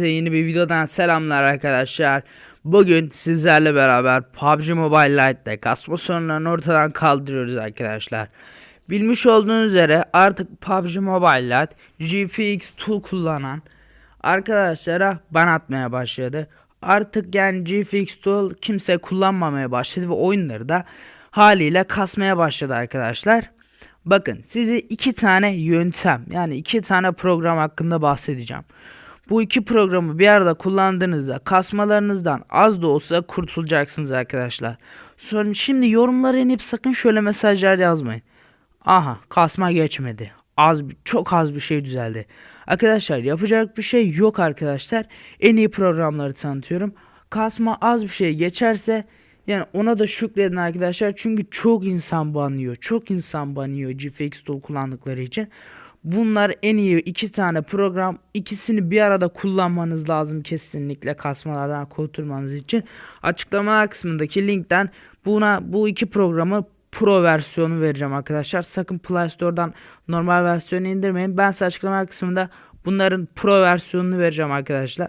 Size yeni bir videodan selamlar arkadaşlar. Bugün sizlerle beraber PUBG Mobile Lite'de kasma sorunlarını ortadan kaldırıyoruz arkadaşlar. Bilmiş olduğunuz üzere artık PUBG Mobile Lite GFX tool kullanan arkadaşlara ban atmaya başladı. Artık yani GFX tool kimse kullanmamaya başladı ve oyunları da haliyle kasmaya başladı arkadaşlar. Bakın size iki tane yöntem yani iki tane program hakkında bahsedeceğim. Bu iki programı bir arada kullandığınızda kasmalarınızdan az da olsa kurtulacaksınız arkadaşlar. Şimdi yorumlara inip sakın şöyle mesajlar yazmayın. Aha kasma geçmedi. Az çok az bir şey düzeldi. Arkadaşlar yapacak bir şey yok arkadaşlar. En iyi programları tanıtıyorum. Kasma az bir şey geçerse yani ona da şükredin arkadaşlar. Çünkü çok insan banlıyor. Çok insan banlıyor GFX tool kullandıkları için. Bunlar en iyi iki tane program. İkisini bir arada kullanmanız lazım kesinlikle kasmalardan kurtulmanız için. Açıklamalar kısmındaki linkten buna bu iki programı Pro versiyonu vereceğim arkadaşlar. Sakın Play Store'dan normal versiyonu indirmeyin. Ben size açıklamalar kısmında bunların Pro versiyonunu vereceğim arkadaşlar.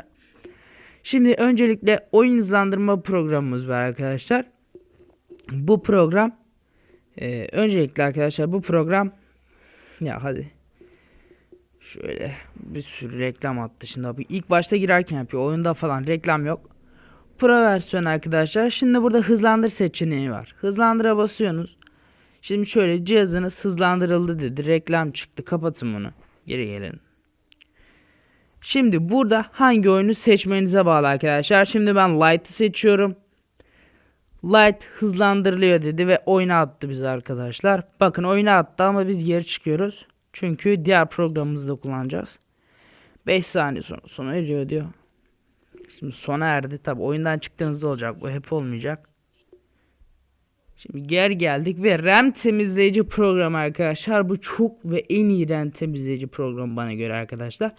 Şimdi öncelikle oyun hızlandırma programımız var arkadaşlar. Bu program e, öncelikle arkadaşlar bu program ya hadi şöyle bir sürü reklam attı şimdi abi. İlk başta girerken yapıyor. Oyunda falan reklam yok. Pro versiyon arkadaşlar. Şimdi burada hızlandır seçeneği var. Hızlandıra basıyorsunuz. Şimdi şöyle cihazınız hızlandırıldı dedi. Reklam çıktı. Kapatın bunu. Geri gelin. Şimdi burada hangi oyunu seçmenize bağlı arkadaşlar. Şimdi ben Light'ı seçiyorum. Light hızlandırılıyor dedi ve oyuna attı bizi arkadaşlar. Bakın oyuna attı ama biz geri çıkıyoruz. Çünkü diğer programımızda kullanacağız. 5 saniye sonra sona eriyor diyor. Şimdi sona erdi. Tabi oyundan çıktığınızda olacak. Bu hep olmayacak. Şimdi geri geldik ve RAM temizleyici programı arkadaşlar. Bu çok ve en iyi RAM temizleyici program bana göre arkadaşlar.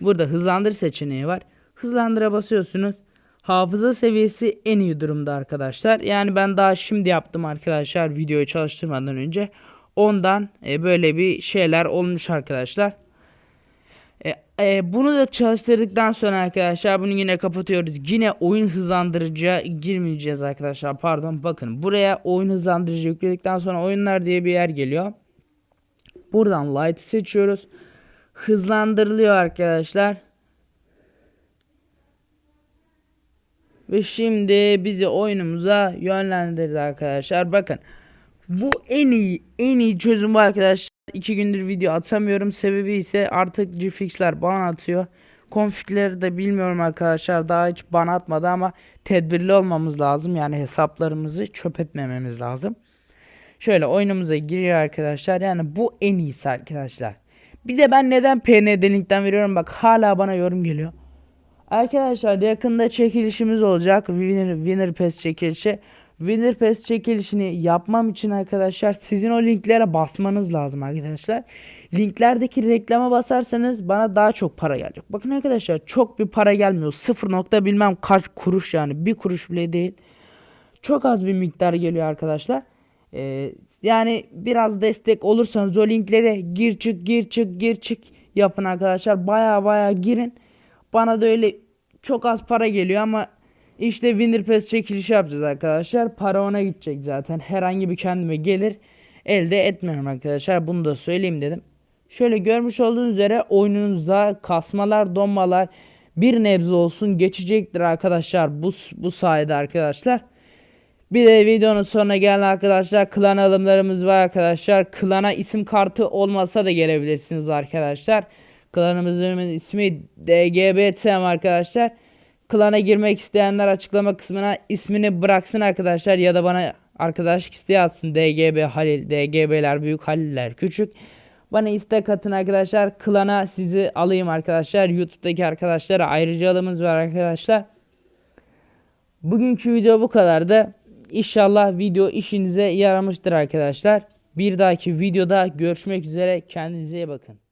Burada hızlandır seçeneği var. Hızlandıra basıyorsunuz. Hafıza seviyesi en iyi durumda arkadaşlar. Yani ben daha şimdi yaptım arkadaşlar videoyu çalıştırmadan önce. Ondan e, böyle bir şeyler olmuş arkadaşlar. E, e, bunu da çalıştırdıktan sonra arkadaşlar bunu yine kapatıyoruz. Yine oyun hızlandırıcıya girmeyeceğiz arkadaşlar. Pardon bakın buraya oyun hızlandırıcı yükledikten sonra oyunlar diye bir yer geliyor. Buradan light seçiyoruz. Hızlandırılıyor arkadaşlar. Ve şimdi bizi oyunumuza yönlendirdi arkadaşlar. Bakın bu en iyi en iyi çözüm bu arkadaşlar. İki gündür video atamıyorum. Sebebi ise artık GFX'ler bana atıyor. Konfigleri de bilmiyorum arkadaşlar. Daha hiç bana atmadı ama tedbirli olmamız lazım. Yani hesaplarımızı çöp etmememiz lazım. Şöyle oyunumuza giriyor arkadaşlar. Yani bu en iyisi arkadaşlar. Bir de ben neden PND linkten veriyorum bak hala bana yorum geliyor. Arkadaşlar yakında çekilişimiz olacak. Winner, Winner Pass çekilişi. Winner Pass çekilişini yapmam için arkadaşlar sizin o linklere basmanız lazım arkadaşlar. Linklerdeki reklama basarsanız bana daha çok para gelecek. Bakın arkadaşlar çok bir para gelmiyor. Sıfır nokta bilmem kaç kuruş yani bir kuruş bile değil. Çok az bir miktar geliyor arkadaşlar. Ee, yani biraz destek olursanız o linklere gir çık gir çık gir çık yapın arkadaşlar. Baya baya girin. Bana da öyle çok az para geliyor ama işte Winner çekilişi yapacağız arkadaşlar. Para ona gidecek zaten. Herhangi bir kendime gelir elde etmiyorum arkadaşlar. Bunu da söyleyeyim dedim. Şöyle görmüş olduğunuz üzere oyununuzda kasmalar, donmalar bir nebze olsun geçecektir arkadaşlar. Bu, bu sayede arkadaşlar. Bir de videonun sonuna gelen arkadaşlar klan alımlarımız var arkadaşlar. Klana isim kartı olmasa da gelebilirsiniz arkadaşlar. Klanımızın ismi DGBTM arkadaşlar. Klana girmek isteyenler açıklama kısmına ismini bıraksın arkadaşlar ya da bana arkadaşlık isteği atsın. DGB Halil, DGB'ler büyük, Haliller küçük. Bana istek atın arkadaşlar. Klana sizi alayım arkadaşlar. YouTube'daki arkadaşlara ayrıcalığımız var arkadaşlar. Bugünkü video bu kadardı. İnşallah video işinize yaramıştır arkadaşlar. Bir dahaki videoda görüşmek üzere. Kendinize iyi bakın.